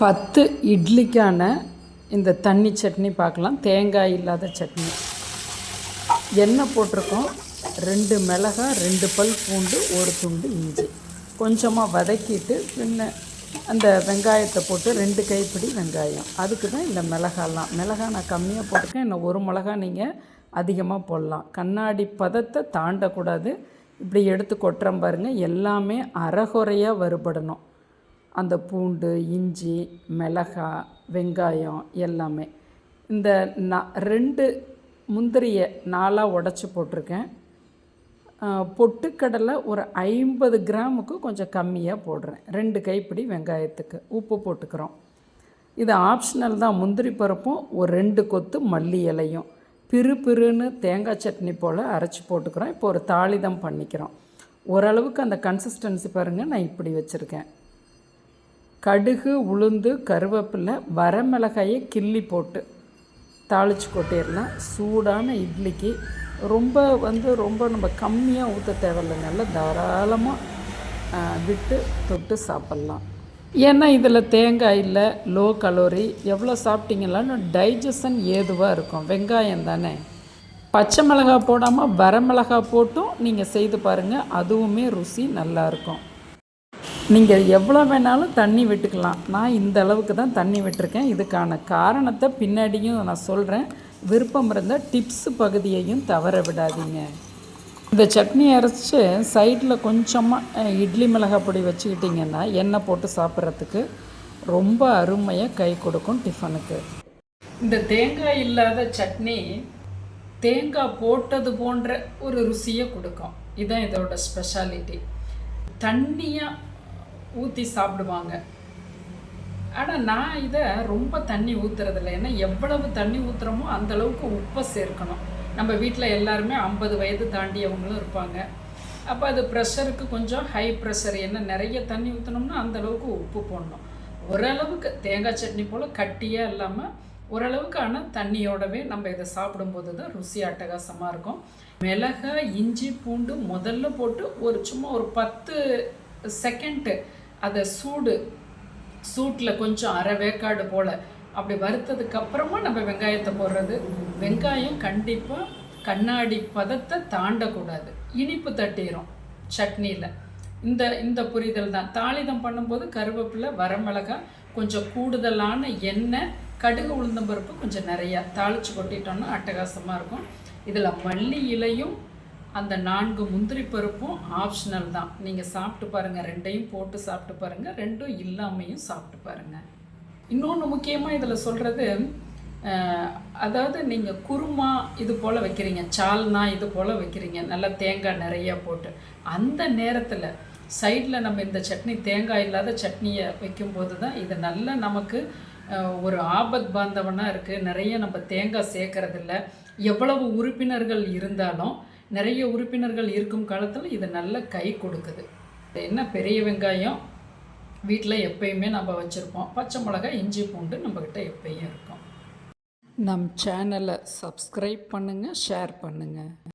பத்து இட்லிக்கான இந்த தண்ணி சட்னி பார்க்கலாம். தேங்காய் இல்லாத சட்னி. எண்ணெய் போட்டிருக்கோம். ரெண்டு மிளகாய் ரெண்டு பல் பூண்டு ஒரு துண்டு இஞ்சி. கொஞ்சமாக வதக்கிட்டு பின்ன அந்த வெங்காயத்தை போட்டு ரெண்டு கைப்பிடி வெங்காயம். அதுக்கு தான் இந்த மிளகாலாம் மிளகாய் நான் கம்மியாக போட்டிருக்கேன். இன்னும் ஒரு மிளகா நீங்கள் அதிகமாக போடலாம். கண்ணாடி பதத்தை தாண்டக்கூடாது. இப்படி எடுத்து கொட்டுறோம் பாருங்கள் எல்லாமே அறகுறையாக வருபடணும் அந்த பூண்டு இஞ்சி மிளகாய் வெங்காயம் எல்லாமே. இந்த நான் ரெண்டு முந்திரியை நாலாக உடச்சி போட்டிருக்கேன். பொட்டுக்கடலை ஒரு ஐம்பது கிராமுக்கு கொஞ்சம் கம்மியாக போடுறேன். ரெண்டு கைப்பிடி வெங்காயத்துக்கு உப்பு போட்டுக்கிறோம். இது ஆப்ஷனல் தான். முந்திரி பருப்பும் ஒரு ரெண்டு கொத்து மல்லி இலையும். பிறு பிறுன்னு தேங்காய் சட்னி போல் அரைச்சி போட்டுக்கிறோம். இப்போ ஒரு தாளிதம் பண்ணிக்கிறோம். ஓரளவுக்கு அந்த கன்சிஸ்டன்சி பாருங்கள் நான் இப்படி வச்சுருக்கேன். கடுகு உளுந்து கருவேப்பிலை வரமிளகாயை கிள்ளி போட்டு தாளித்து கொட்டிடலாம். சூடான இட்லிக்கு ரொம்ப வந்து ரொம்ப நம்ம கம்மியாக ஊற்ற தேவையில்ல. நல்லா தாராளமாக விட்டு தொட்டு சாப்பிட்லாம். ஏன்னா இதில் தேங்காய் இல்லை லோ கலோரி எவ்வளோ சாப்பிட்டீங்களான்னு டைஜஷன் ஏதுவாக இருக்கும். வெங்காயம் தானே. பச்சை மிளகாய் போடாமல் வரமிளகாய் போட்டும் நீங்கள் செய்து பாருங்கள் அதுவுமே ருசி நல்லாயிருக்கும் நீங்கள் எவ்வளோ வேணாலும் தண்ணி விட்டுக்கலாம். நான் இந்த அளவுக்கு தான் தண்ணி விட்டுருக்கேன். இதுக்கான காரணத்தை பின்னாடியும் நான் சொல்கிறேன் விருப்பம் இருந்தால் டிப்ஸு பகுதியையும் தவற விடாதீங்க. இந்த சட்னி அரைச்சி சைடில் கொஞ்சமாக இட்லி மிளகாய் பொடி வச்சுக்கிட்டிங்கன்னா எண்ணெய் போட்டு சாப்பிட்றதுக்கு ரொம்ப அருமையாக கை கொடுக்கும் டிஃபனுக்கு இந்த தேங்காய் இல்லாத சட்னி தேங்காய் போட்டது போன்ற ஒரு ருசியை கொடுக்கும். இதுதான் இதோட ஸ்பெஷாலிட்டி தண்ணியாக ஊற்றி சாப்பிடுவாங்க. ஆனால் நான் இதை ரொம்ப தண்ணி ஊற்றுறதில்ல ஏன்னா எவ்வளவு தண்ணி ஊற்றுறோமோ அந்தளவுக்கு உப்பை சேர்க்கணும். நம்ம வீட்டில் எல்லாருமே ஐம்பது வயது தாண்டியவங்களும் இருப்பாங்க. அப்போ அது ப்ரெஷருக்கு கொஞ்சம் ஹை ப்ரெஷர் என்ன நிறைய தண்ணி ஊற்றினோம்னா அந்தளவுக்கு உப்பு போடணும். ஓரளவுக்கு தேங்காய் சட்னி போல் கட்டியாக இல்லாமல் ஓரளவுக்கு ஆனால் தண்ணியோடவே நம்ம இதை சாப்பிடும்போது தான் ருசி அட்டகாசமாக இருக்கும். மிளகாய் இஞ்சி பூண்டு முதல்ல போட்டு ஒரு சும்மா ஒரு பத்து செகண்டு அதை சூடு சூட்டில் கொஞ்சம் அரை வேக்காடு போல் அப்படி வறுத்ததுக்கு அப்புறமா நம்ம வெங்காயத்தை போடுறது. வெங்காயம் கண்டிப்பாக கண்ணாடி பதத்தை தாண்டக்கூடாது. இனிப்பு தட்டிடும் சட்னியில். இந்த இந்த புரிதல் தான். தாளிதம் பண்ணும்போது கருவேப்பிலை வரமிளகாய் கொஞ்சம் கூடுதலான எண்ணெய் கடுகு உளுந்தம்பருப்பு கொஞ்சம் நிறையா தாளித்து கொட்டிட்டோம்னா அட்டகாசமாக இருக்கும். இதில் மல்லி இலையும் அந்த நான்கு முந்திரி பருப்பும் ஆப்ஷனல் தான். நீங்கள் சாப்பிட்டு பாருங்கள் ரெண்டையும் போட்டு சாப்பிட்டு பாருங்கள் ரெண்டும் இல்லாமையும் சாப்பிட்டு பாருங்கள் இன்னொன்று முக்கியமாக இதில் சொல்கிறது அதாவது நீங்கள் குருமா இது போல் வைக்கிறீங்க சால்னா இது போல் வைக்கிறீங்க நல்லா தேங்காய் நிறையா போட்டு. அந்த நேரத்தில் சைடில் நம்ம இந்த சட்னி தேங்காய் இல்லாத சட்னியை வைக்கும்போது தான் இது நல்லா நமக்கு ஒரு ஆபத் பாந்தவனாக இருக்குது நிறைய நம்ம தேங்காய் சேர்க்கறதில்ல. எவ்வளவு உறுப்பினர்கள் இருந்தாலும் நிறைய உறுப்பினர்கள் இருக்கும் காலத்தில் இது நல்ல கை கொடுக்குது. என்ன பெரிய வெங்காயம்? வீட்டில் எப்பயுமே நம்ம வச்சுருப்போம். பச்சை மிளகாய் இஞ்சி பூண்டு நம்மக்கிட்ட எப்பயும் இருக்கும். நம் சேனலை சப்ஸ்கிரைப் பண்ணுங்கள் ஷேர் பண்ணுங்கள்